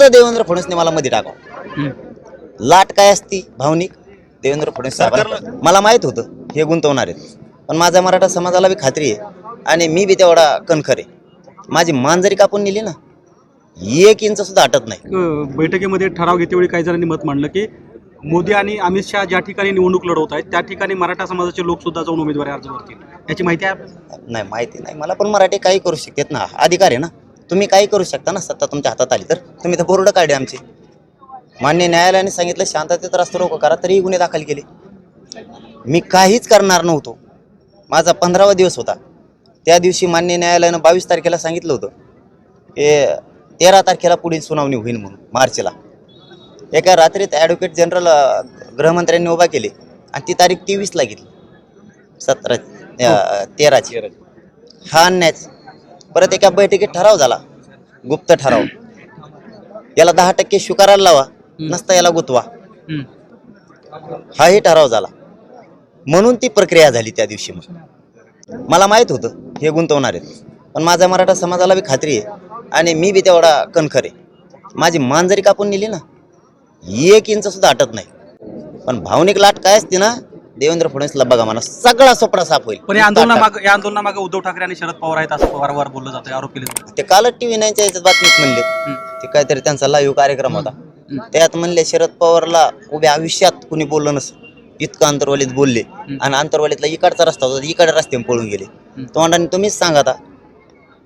फक्त देवेंद्र फडणवीसने मला मध्ये टाकावं. लाट काय असती? भावनिक. देवेंद्र फडणवीस साहेबांना. मला माहीत होतं हे गुंतवणार आहेत. पण माझ्या मराठा समाजाला बी खात्री आहे. आणि मी बी तेवढा कणखर आहे. माझी मान जरी कापून नेली ना एक इंच सुद्धा हटत नाही. बैठकीमध्ये ठराव घेतेवेळी काही जणांनी मत मांडलं की मोदी आणि अमित शहा ज्या ठिकाणी निवडणूक लढवत आहेत त्या ठिकाणी मराठा समाजाचे लोक सुद्धा जाऊन उमेदवारी अर्ज भरतील. याची माहिती आहे? नाही माहिती नाही. मला पण मराठी काही करू शकतात ना. अधिकार आहे ना. तुम्ही काही करू शकता ना सत्ता तुमच्या हातात आली तर? तुम्ही तर बोर्ड काढले आमचे. मान्य न्यायालयाने सांगितलं शांततेत रस्ते रोको करा तरीही गुन्हे दाखल केले. मी काहीच करणार नव्हतो. माझा पंधरावा दिवस होता. त्या दिवशी मान्य न्यायालयानं बावीस तारखेला सांगितलं होतं की तेरा तारखेला पुढील सुनावणी होईल म्हणून मार्चला. एका रात्रीत ॲडव्होकेट जनरल गृहमंत्र्यांनी उभा केले आणि ती तारीख तेवीसला घेतली. सतरा तेराची. हा अन्यायच परत एका बैठकीत ठराव झाला. गुप्त ठराव. याला दहा टक्के स्वीकारायला लावा नसता याला गुतवा. हाही ठराव झाला. म्हणून ती प्रक्रिया झाली त्या दिवशी मग. मला माहीत होतं हे गुंतवणार आहेत. पण माझ्या मराठा समाजाला बी खात्री आहे आणि मी बी तेवढा कणखर आहे. माझी मान जरी कापून नेली ना एक इंच सुद्धा हटत नाही. पण भावनिक लाट काय असते ना देवेंद्र फडणवीसला बघा मला सगळा सोपडा साफ होईल. पण या आंदोलनामागे या आंदोलनामागे उद्धव ठाकरे आणि शरद पवार आहेत असं वारंवार बोललं जातं आरोप केले ते कालच टीव्ही नाईनच्या याच्यात बातमीत म्हणले. ते काहीतरी त्यांचा लाईव्ह कार्यक्रम होता. त्यात म्हणले शरद पवारला उभ्या आयुष्यात कुणी बोललं नसतं. इतकं अंतरवालीत बोलले. आणि अंतरवालीतला इकडचा रस्ता होता इकडे रस्त्याने पळून गेले. तोंडाने तुम्हीच सांगा आता.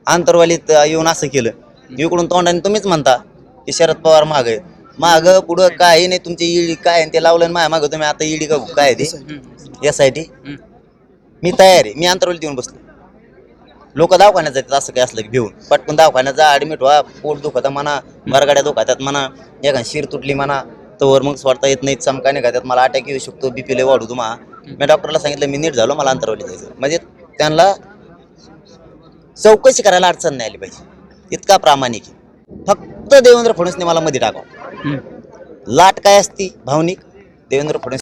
अंतरवालीत येऊन असं केलं. इकडून तोंडाने तुम्हीच म्हणता की शरद पवार माग आहे. माग पुढं काही नाही तुमची ईडी काय आहे ते लावलं माझ्या मागं तुम्ही आता ईडी का काय आहे ते? यासाठी हम्म. मी तयार आहे मी अंतरवलीत येऊन बसलो. लोक दवाखान्यात जातात असं काय असलं की घेऊन पटकन दवाखान्यात जा ऍडमिट व्हा पोट दुखत म्हणा बरगाड्या दुखातात म्हणा एका शिर तुटली म्हणा तोवर मग स्वतः येत नाही चमका नाही खात्यात मला अटॅक येऊ शकतो बीपी लय वाढू तुम्हा मी डॉक्टरला सांगितलं मी नीट झालो मला अंतरवली जायचं म्हणजे त्यांना चौकशी करायला अडचण नाही आली पाहिजे. इतका प्रामाणिक आहे. फक्त देवेंद्र फडणवीसने मला मध्ये टाकावं. लाट काय असती? भावनिक? देवेंद्र फडणवीस